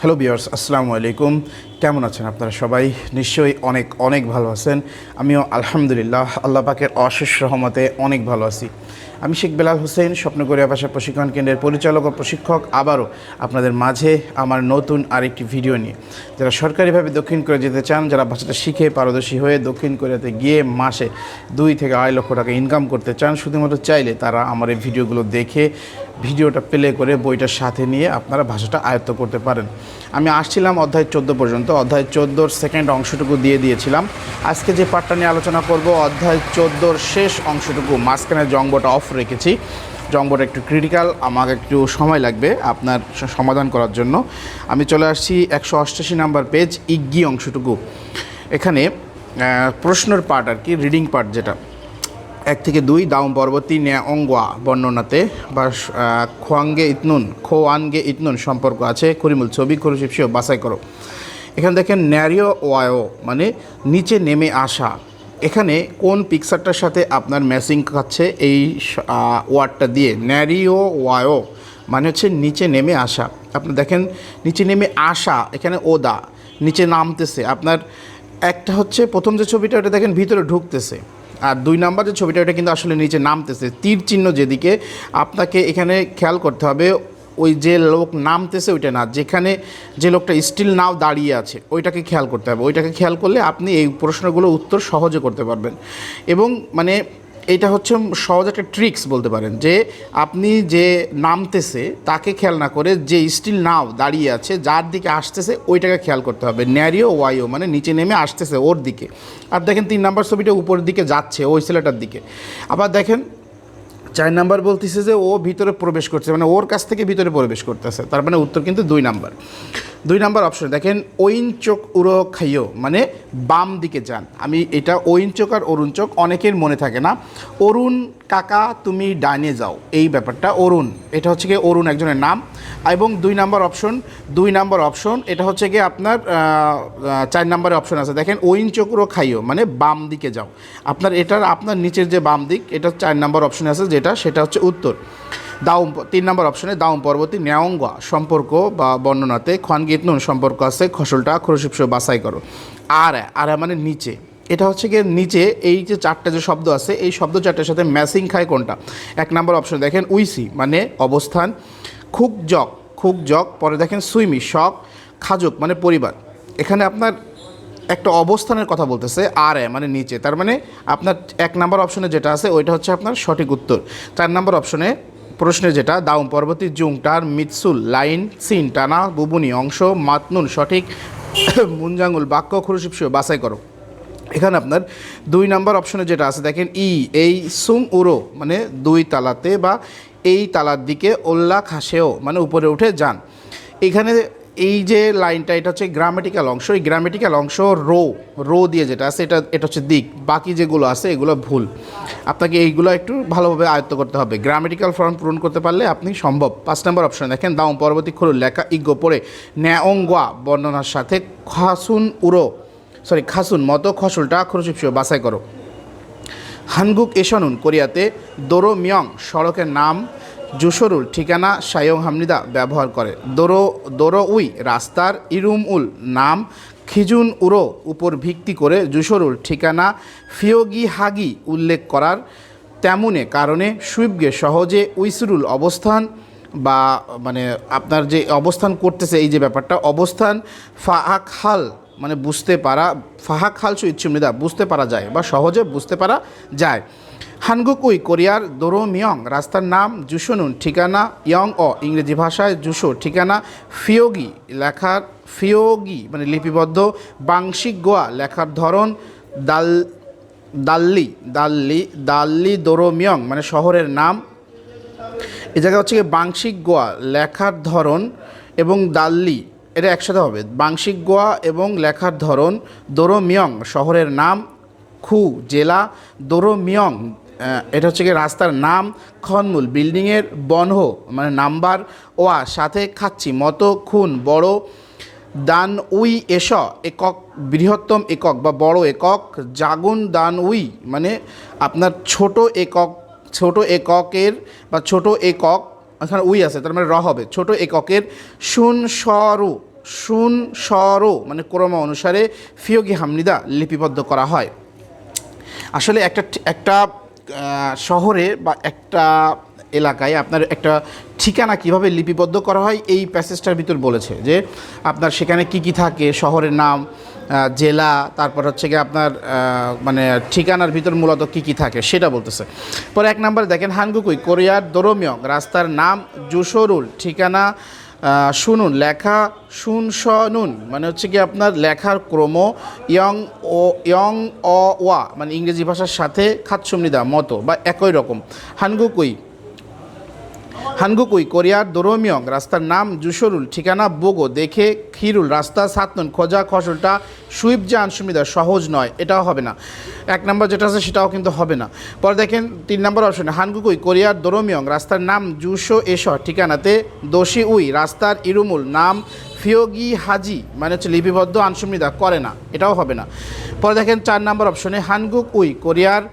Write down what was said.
Hello বিয়ার্স আসসালামু আলাইকুম কেমন আছেন আপনারা সবাই? নিশ্চয়ই অনেক অনেক ভালো আছেন। আমিও আলহামদুলিল্লাহ, আল্লাহ পাকের অশেষ রহমতে অনেক ভালো আছি। আমি শেখ বেলাল হোসেন স্বপ্নগরিয়া ভাষা প্রশিক্ষণ কেন্দ্রের পরিচালক ও প্রশিক্ষক। আবারও আপনাদের মাঝে আমার নতুন আরেকটি ভিডিও নিয়ে। যারা সরকারিভাবে দক্ষিণ কোরিয়া যেতে চান, যারা ভাষাটা শিখে পারদর্শী হয়ে দক্ষিণ কোরিয়াতে গিয়ে মাসে দুই থেকে আড়াই লক্ষ টাকা ইনকাম করতে চান, শুধুমাত্র চাইলে তারা আমার এই ভিডিওগুলো দেখে, ভিডিওটা প্লে করে বইটার সাথে নিয়ে আপনারা ভাষাটা আয়ত্ত করতে পারেন। আমি আসছিলাম অধ্যায় চোদ্দ পর্যন্ত। অধ্যায় চোদ্দোর সেকেন্ড অংশটুকু দিয়ে দিয়েছিলাম। আজকে যে পার্টটা নিয়ে আলোচনা করব, অধ্যায় চোদ্দোর শেষ অংশটুকু, মাঝখানে জঙ্গটা অফ রেখেছি। জঙ্গটা একটু ক্রিটিক্যাল আমাকে একটু সময় লাগবে আপনার সমাধান করার জন্য। আমি চলে আসছি একশো অষ্টাশি নাম্বার পেজ ইগ্গি অংশটুকু। এখানে প্রশ্নের পার্ট আর কি রিডিং পার্ট যেটা। এক থেকে দুই, দাউম পরবর্তী অঙ্গা বর্ণনাতে বা খোয়াঙ্গে ইতনুন, খোয়ানগে ইতনুন সম্পর্ক আছে করিমুল ছবি খরুশিপসিও বাছাই করো। এখানে দেখেন, ন্যারিও ওয়াও মানে নিচে নেমে আসা। এখানে কোন পিকচারটার সাথে আপনার ম্যাচিং খাচ্ছে এই ওয়ার্ডটা দিয়ে? ন্যারিও ওয়াও মানে হচ্ছে নিচে নেমে আসা। আপনি দেখেন, নিচে নেমে আসা, এখানে ওদা, নিচে নামতেছে। আপনার একটা হচ্ছে, প্রথম যে ছবিটা, ওটা দেখেন, ভিতরে ঢুকতেছে। আর দুই নাম্বার যে ছবিটা ওটা কিন্তু আসলে নিচে নামতেছে। তীর চিহ্ন যেদিকে, আপনাকে এখানে খেয়াল করতে হবে, ওই যে লোক নামতেছে ওইটা না, যেখানে যে লোকটা স্টিল নাও দাঁড়িয়ে আছে, ওইটাকে খেয়াল করতে হবে। ওইটাকে খেয়াল করলে আপনি এই প্রশ্নগুলোর উত্তর সহজে করতে পারবেন। এবং মানে এটা হচ্ছে সহজ একটা ট্রিক্স বলতে পারেন যে আপনি যে নামতেছে, তাকে খেয়াল না করে যে স্টিল নাও দাঁড়িয়ে আছে, যার দিকে আসতেছে, ওইটাকে খেয়াল করতে হবে। ন্যারিও ওয়াইও মানে নিচে নেমে আসতেছে ওর দিকে। আর দেখেন তিন নাম্বার ছবিটা উপরের দিকে যাচ্ছে, ওই ছেলেটার দিকে। আবার দেখেন, চার নাম্বার বলতেছে যে ও ভিতরে প্রবেশ করছে মানে ওর কাছ থেকে ভিতরে প্রবেশ করতেছে। তার মানে উত্তর কিন্তু দুই নাম্বার। দুই নাম্বার অপশন, দেখেন, ওইন চোখ উড়ো খাইও মানে বাম দিকে যান। আমি এটা ওইন চোখ আর অরুণ চোখ অনেকের মনে থাকে না। অরুণ কাকা, তুমি ডাইনে যাও, এই ব্যাপারটা অরুণ। এটা হচ্ছে গিয়ে অরুণ একজনের নাম। এবং দুই নাম্বার অপশন, দুই নাম্বার অপশন, এটা হচ্ছে গিয়ে আপনার চার নাম্বারে অপশন আছে। দেখেন, ওইন চক্র খাইও মানে বাম দিকে যাও। আপনার এটার, আপনার নিচের যে বাম দিক, এটা চার নাম্বার অপশনে আছে যেটা, সেটা হচ্ছে উত্তর। দাউম, তিন নম্বর অপশনে দাউম পর্বতী ন্যায়ঙ্গা সম্পর্ক বা বর্ণনাতে খনগীতনুন সম্পর্ক আছে, খসলটা খরশিপস বাছাই করো। আর আর মানে নিচে, এটা হচ্ছে গিয়ে নিচে এই যে চারটা যে শব্দ আছে, এই শব্দ চারটার সাথে ম্যাচিং খায় কোনটা? এক নম্বর অপশন দেখেন উইসি মানে অবস্থান, খুক জক খুক জক, পরে দেখেন সুইমি শখ খাজুক মানে পরিবার। এখানে আপনার একটা অবস্থানের কথা বলতেছে, আর এ মানে নিচে, তার মানে আপনার এক নাম্বার অপশনে যেটা আছে, ওইটা হচ্ছে আপনার সঠিক উত্তর। চার নম্বর অপশনে প্রশ্নে যেটা দাউম পর্বতী জুং টার মিৎসুল লাইন সিন টানা বুবুনি অংশ, মাতনুন সঠিক মুঞ্জাঙ্গুল বাক্য খুরুশিপসিও বাছাই করো। এখানে আপনার দুই নাম্বার অপশনে যেটা আছে, দেখেন ই, এই সুম উরো মানে দুই তালাতে বা এই তালার দিকে ওল্লা খাসেও মানে উপরে উঠে যান। এখানে এই যে লাইনটা, এটা হচ্ছে গ্রামেটিক্যাল অংশ। এই গ্রামেটিক্যাল অংশ রো রো দিয়ে যেটা আছে, এটা এটা হচ্ছে দিক। বাকি যেগুলো আছে, এগুলো ভুল। আপনাকে এইগুলো একটু ভালোভাবে আয়ত্ত করতে হবে। গ্রামেটিক্যাল ফর্ম পূরণ করতে পারলে আপনি সম্ভব। পাঁচ নম্বর অপশন দেখেন দাম পরবর্তী খুলুন লেখা, ইজ্ঞ, পড়ে। ন্যায়ঙ্গা বর্ণনার সাথে খাসুন উরো সরি খাসুন, মতো, খসুলটা খরচিপসিও বাছাই করো। হানগুক, এশনুন, কোরিয়াতে দোরো, মিয়ং, সড়কের নাম জুসরুল ঠিকানা সায়ং হামনিদা ব্যবহার করে। দোরো দোরো উই রাস্তার ইরুম উল নাম খিজুন উরো উপর ভিত্তি করে জুসরুল ঠিকানা ফিয়োগি হাগি উল্লেখ করার তেমনে কারণে সুইবগে সহজে উইসরুল অবস্থান বা মানে আপনার যে অবস্থান করতেছে এই যে ব্যাপারটা, অবস্থান ফাহাক হাল মানে বুঝতে পারা, ফাহাক হালসু ইচ্ছুমৃদা বুঝতে পারা যায় বা সহজে বুঝতে পারা যায়। হানগুকুই, কোরিয়ার দোরো মিয়ং, রাস্তার নাম জুসনুন ঠিকানা ইয়ং অ ইংরেজি ভাষায় জুসো ঠিকানা ফিয়োগি, লেখার ফিয়োগি মানে লিপিবদ্ধ, বাংশিক গোয়া, লেখার ধরন দাল, দাল্লি দাল্লি দাল্লি দোরো মিয়ং মানে শহরের নাম। এই জায়গা হচ্ছে গিয়ে বাংশিক গোয়া, লেখার ধরন এবং দাল্লি এটা একসাথে হবে। বাংশিক গোয়া এবং লেখার ধরন দোরোমিয়ং, শহরের নাম খু, জেলা দোরোমিয়ং। এটা হচ্ছে গিয়ে রাস্তার নাম খনমুল, বিল্ডিংয়ের বনহ মানে নাম্বার ওয়া, সাথে খাচ্ছি, মতো খুন, বড় দান উই এস, একক, বৃহত্তম একক বা বড় একক, জাগুন দান উই মানে আপনার ছোট একক, ছোট এককের বা ছোট একক এখানে উই আছে, তার মানে র হবে। ছোট এককের শুন সরু, শুন সর মানে ক্রম অনুসারে ফিয়োগি হামনিদা লিপিবদ্ধ করা হয়। আসলে একটা একটা শহরে বা একটা এলাকায় আপনার একটা ঠিকানা কীভাবে লিপিবদ্ধ করা হয়, এই প্যাসেজটার ভিতর বলেছে যে আপনার সেখানে কি কি থাকে, শহরের নাম জেলা, তারপর হচ্ছে গিয়ে আপনার মানে ঠিকানার ভিতর মূলত কি কি থাকে সেটা বলতেছে। পরে এক নম্বরে দেখেন হানগুকুই কোরিয়ার দরমিয়ং, রাস্তার নাম জুসরুল ঠিকানা শুনুন, লেখা শুন শুনুন মানে হচ্ছে কি আপনার লেখার ক্রম ইয়ং ও, ইয়ং অ ওয়া মানে ইংরেজি ভাষার সাথে খাতসুমনিদা মতো বা একই রকম। হানগুকুই হানগুকুই, কোরিয়ার দোরমিয়ং, রাস্তার নাম জুসরুল ঠিকানা বোগো, দেখে খিরুল, রাস্তা সাতনুন, খোঁজা খসলটা সুইপ যে আনসুমিদা সহজ নয়, এটাও হবে না। এক নম্বর যেটা আছে সেটাও কিন্তু হবে না। পরে দেখেন তিন নম্বর অপশনে হানগুকুই, কোরিয়ার দোরমিয়ং, রাস্তার নাম জুসো এস ঠিকানাতে দোষী উই, রাস্তার ইরুমুল, নাম ফিয়োগি হাজি মানে হচ্ছে লিপিবদ্ধ আনসুমিদা করে না, এটাও হবে না। পরে দেখেন চার নম্বর অপশনে হানগুক উই, কোরিয়ার